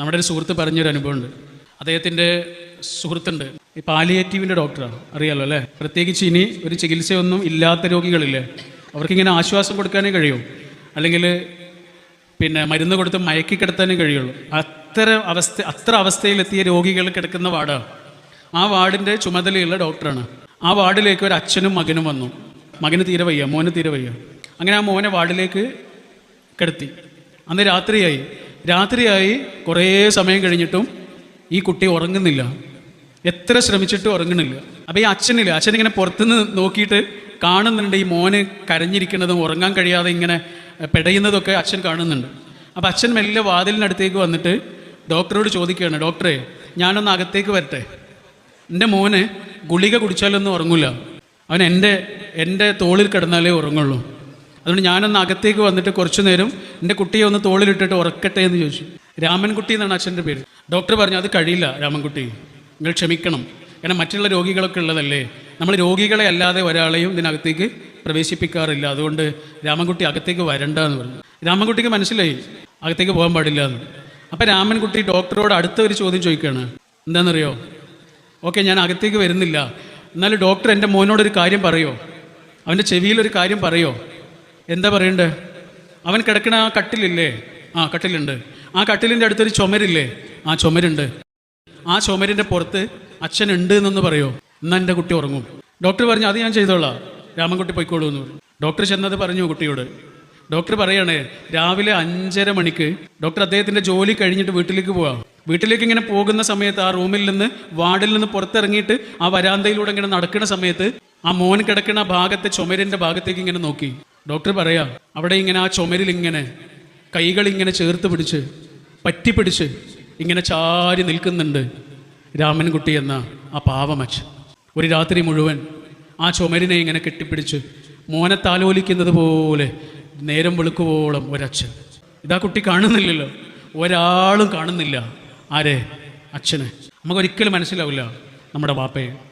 നമ്മുടെ ഒരു സുഹൃത്ത് പറഞ്ഞൊരു അനുഭവമുണ്ട്. അദ്ദേഹത്തിന്റെ സുഹൃത്തുണ്ട്. ഈ പാലിയേറ്റീവിന്റെ ഡോക്ടറാണ്. അറിയാലോ അല്ലേ? പ്രത്യേകിച്ച് ഇനി ഒരു ചികിത്സയൊന്നും ഇല്ലാത്ത രോഗികളില്ലേ? അവർക്കിങ്ങനെ ആശ്വാസം കൊടുക്കാനേ കഴിയൂ. അല്ലെങ്കിൽ പിന്നെ മരുന്ന് കൊടുത്ത് മയക്കി കിടത്താനേ കഴിയുള്ളൂ. അത്ര അവസ്ഥ അത്ര അവസ്ഥയിലെത്തിയ രോഗികൾ കിടക്കുന്ന വാർഡാണ് ആ വാർഡിന്റെ ചുമതലയുള്ള ഡോക്ടറാണ്. ആ വാർഡിലേക്ക് ഒരു അച്ഛനും മകനും വന്നു. മകന് തീരെ വയ്യ മോന് തീരെ വയ്യ. അങ്ങനെ ആ മോനെ വാർഡിലേക്ക് കിടത്തി. അന്ന് രാത്രിയായി. രാത്രിയായി കുറേ സമയം കഴിഞ്ഞിട്ടും ഈ കുട്ടി ഉറങ്ങുന്നില്ല. എത്ര ശ്രമിച്ചിട്ടും ഉറങ്ങുന്നില്ല. അപ്പോൾ ഈ അച്ഛനില്ല അച്ഛൻ ഇങ്ങനെ പുറത്തുനിന്ന് നോക്കിയിട്ട് കാണുന്നുണ്ട് ഈ മോന് കരഞ്ഞിരിക്കുന്നതും ഉറങ്ങാൻ കഴിയാതെ ഇങ്ങനെ പെടയുന്നതൊക്കെ അച്ഛൻ കാണുന്നുണ്ട്. അപ്പോൾ അച്ഛൻ മെല്ലെ വാതിലിനടുത്തേക്ക് വന്നിട്ട് ഡോക്ടറോട് ചോദിക്കുകയാണ് ഡോക്ടറെ ഞാനൊന്ന് അകത്തേക്ക് വരട്ടെ. എന്റെ മോന് ഗുളിക കുടിച്ചാലൊന്നും ഉറങ്ങില്ല അവൻ എന്റെ എന്റെ തോളിൽ കിടന്നാലേ ഉറങ്ങുള്ളൂ. അതുകൊണ്ട് ഞാനൊന്ന് അകത്തേക്ക് വന്നിട്ട് കുറച്ചു നേരം എന്റെ കുട്ടിയെ ഒന്ന് തോളിലിട്ടിട്ട് ഉറക്കട്ടെ എന്ന് ചോദിച്ചു. രാമൻകുട്ടി എന്നാണ് അച്ഛന്റെ പേര്. ഡോക്ടർ പറഞ്ഞു അത് കഴിയില്ല രാമൻകുട്ടി. നിങ്ങൾ ക്ഷമിക്കണം. കാരണം മറ്റുള്ള രോഗികളൊക്കെ ഉള്ളതല്ലേ. നമ്മൾ രോഗികളെ അല്ലാതെ ഒരാളെയും ഇതിനകത്തേക്ക് പ്രവേശിപ്പിക്കാറില്ല. അതുകൊണ്ട് രാമൻകുട്ടി അകത്തേക്ക് വരണ്ട എന്ന് പറഞ്ഞു. രാമൻകുട്ടിക്ക് മനസ്സിലായി. അകത്തേക്ക് പോകാൻ പാടില്ല എന്ന്. അപ്പം രാമൻകുട്ടി ഡോക്ടറോട് അടുത്ത ഒരു ചോദ്യം ചോദിക്കുകയാണ്. എന്താണെന്നറിയോ? ഓക്കെ ഞാൻ അകത്തേക്ക് വരുന്നില്ല. എന്നാലും ഡോക്ടർ എന്റെ മോനോടൊരു കാര്യം പറയോ? അവന്റെ ചെവിയിലൊരു കാര്യം പറയോ? എന്താ പറയണ്ടേ? അവൻ കിടക്കണ ആ കട്ടിലില്ലേ? ആ കട്ടിലുണ്ട്. ആ കട്ടിലിന്റെ അടുത്തൊരു ചുമരില്ലേ? ആ ചുമരുണ്ട്. ആ ചുമരിന്റെ പുറത്ത് അച്ഛൻ ഉണ്ട് എന്നൊന്ന് പറയോ? എന്നാൽ എന്റെ കുട്ടി ഉറങ്ങും. ഡോക്ടർ പറഞ്ഞു അത് ഞാൻ ചെയ്തോളാം. രാമൻകുട്ടി പോയിക്കോളൂ എന്ന് ഡോക്ടർ ചെന്നത് പറഞ്ഞു കുട്ടിയോട്. ഡോക്ടർ പറയണേ രാവിലെ അഞ്ചര മണിക്ക് ഡോക്ടർ അദ്ദേഹത്തിന്റെ ജോലി കഴിഞ്ഞിട്ട് വീട്ടിലേക്ക് പോവാം. വീട്ടിലേക്ക് ഇങ്ങനെ പോകുന്ന സമയത്ത് ആ റൂമിൽ നിന്ന് വാർഡിൽ നിന്ന് പുറത്തിറങ്ങിയിട്ട് ആ വരാന്തയിലൂടെ ഇങ്ങനെ നടക്കുന്ന സമയത്ത് ആ മോൻ കിടക്കുന്ന ഭാഗത്തെ ചുമരിന്റെ ഭാഗത്തേക്ക് ഇങ്ങനെ നോക്കി. ഡോക്ടർ പറയാ അവിടെ ഇങ്ങനെ ആ ചുമരിൽ ഇങ്ങനെ കൈകൾ ഇങ്ങനെ ചേർത്ത് പിടിച്ച് പറ്റി പിടിച്ച് ഇങ്ങനെ ചാരി നിൽക്കുന്നുണ്ട് രാമൻകുട്ടി എന്ന ആ പാവമച്ച് ഒരു രാത്രി മുഴുവൻ ആ ചുമരിനെ ഇങ്ങനെ കെട്ടിപ്പിടിച്ച് മോനെ താലോലിക്കുന്നത് പോലെ നേരം വെളുക്കുവോളം ഒരച്ഛൻ. ഇതാ കുട്ടി കാണുന്നില്ലല്ലോ. ഒരാളും കാണുന്നില്ല. ആരെ? അച്ഛനെ. നമുക്കൊരിക്കലും മനസ്സിലാവില്ല നമ്മുടെ വാപ്പയെ.